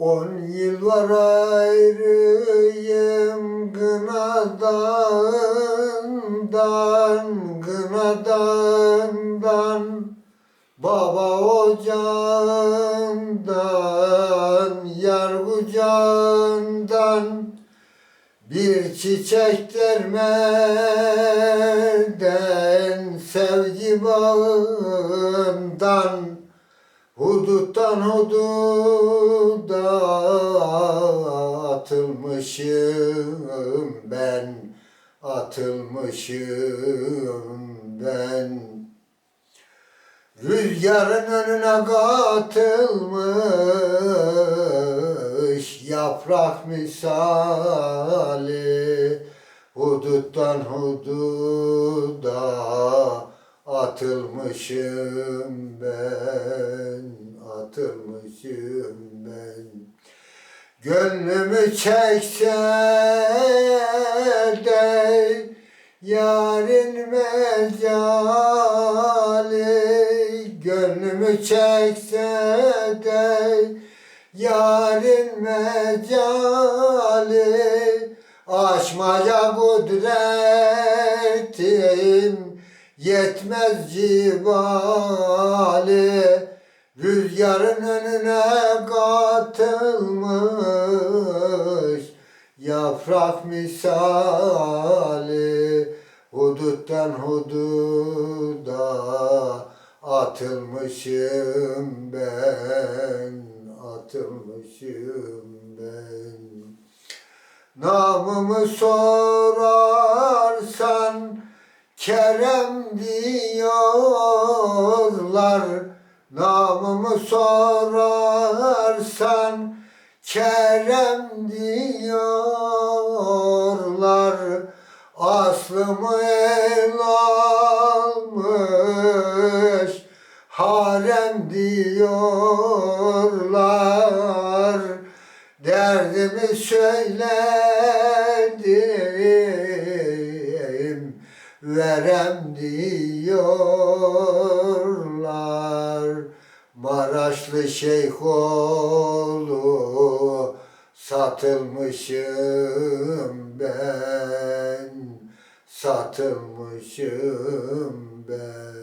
On yıl var ayrıyım gınadağından, gınadağından, baba ocağından, yar kucağından, bir çiçek dermeden, sevgi bağından, huduttan hududa atılmışım ben, atılmışım ben. Rüzgarın önüne katılmış yaprak misali Huduttan hududa atılmışım ben, atılmışım ben. Gönlümü çekse de yarın mecali Gönlümü çekse de yarın mecali Aşmaya kudretim yetmez cibali Rüzgarın önüne katılmış. Yaprak misali Huduttan hududa atılmışım ben Atılmışım ben. Namımı sorarsan Kerem diyorlar Namımı sorarsan Kerem diyorlar Aslımı el almış Harem diyorlar. Derdimi söyledim Verem diyorlar. Maraşlı şeyh oğlu Satılmışım ben Satılmışım ben